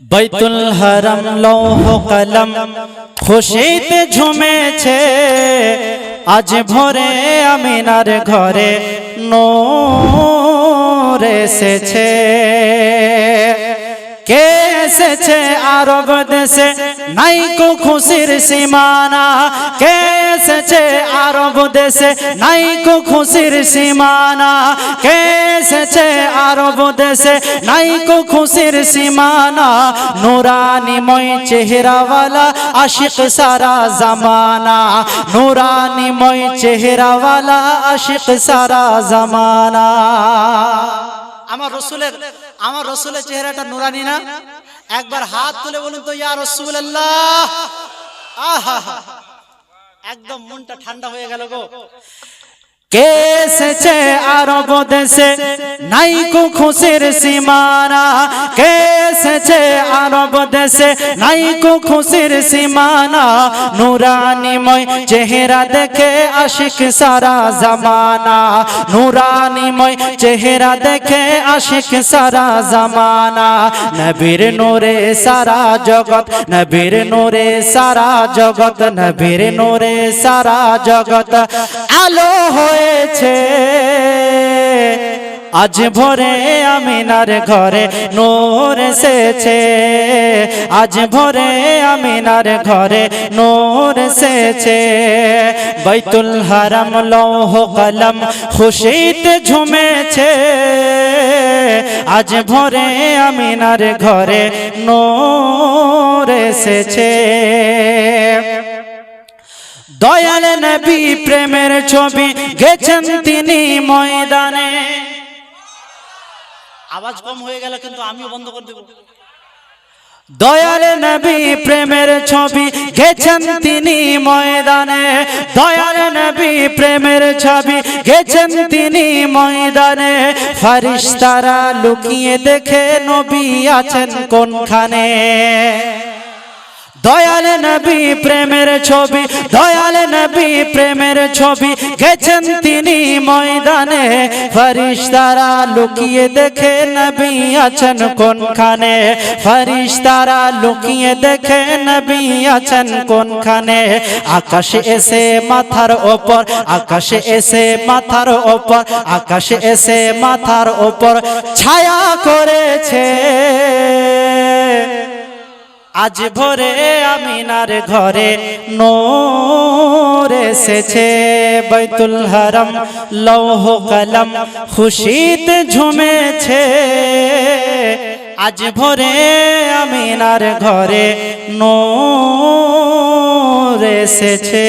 বৈতুল হরম লৌহ কলম খুশিতে ঝুমেছে। আজ ভোরে আমিনার ঘরে নোর এসেছে। কে এসেছে আরব দেশে। নাই কো খুশির সীমানা। কে এসেছে আরব দেশে? নাই কো খুশির সীমানা। কে এসেছে আরব দেশে? নাই কো খুশির সীমানা। নুরানিময় চেহারাওয়ালা আশিক সারা জামানা। নুরানিময় চেহারাওয়ালা আশিক সারা জামানা। আমার রসুলের আমার রসুলের চেহারাটা নুরানি না? একবার হাত তুলে বলুন তো ইয়া রসুল আল্লাহ আহা। একদম মনটা ঠান্ডা হয়ে গেল গো। কে এসেছে আরব দেশে? নাই কো খুশির সীমানা। কে এসেছে আরব দেশে। নাই কো খুশির সীমানা, নুরানিময় চেহারা দেখে আশিক সারা জামানা। নুরানিময় চেহারা দেখে আশিক সারা জামানা। নবীর নূরে সারা জগৎ, নবীর নূরে সারা জগৎ, নবীর নূরে সারা জগৎ। আলো হয়েছে। আজ ভোরে আমিনার ঘরে নূর এসেছে। আজ ভোরে আমিনার ঘরে নূর এসেছে। বাইতুল হারাম লৌহ কলম খুশিতে ঝুমেছে। আজ ভোরে আমিনার ঘরে নূর এসেছে। দয়াল নবী প্রেমের ছবি গেছেন তিনি ময়দানে। আওয়াজ কম হয়ে গেল কিন্তু আমিও বন্ধ করে দেব। দয়াল নবী প্রেমের ছবি গেছেন তিনি ময়দানে। দয়াল নবী প্রেমের ছবি গেছেন তিনি ময়দানে। ফারিস্তারা লুকিয়ে দেখে নবী আছেন কোনখানে? দয়াল নবী প্রেমের ছবি, দয়াল নবী প্রেমের ছবি। গেছেন তিনি ময়দানে, ফরিস্তারা লুকিয়ে দেখে নবী আছেন কোনখানে? ফরিস্তারা লুকিয়ে দেখে নবী আছেন কোনখানে? আকাশে এসে মাথার ওপর, আকাশে এসে মাথার ওপর, আকাশে এসে মাথার ওপর ছায়া করেছে। আজ ভোরে আমিনার ঘরে নোর এসেছে, বাইতুল হারাম, লৌহ কলম, খুশিতে ঝুমেছে। আজ ভোরে আমিনার ঘরে নোর এসেছে।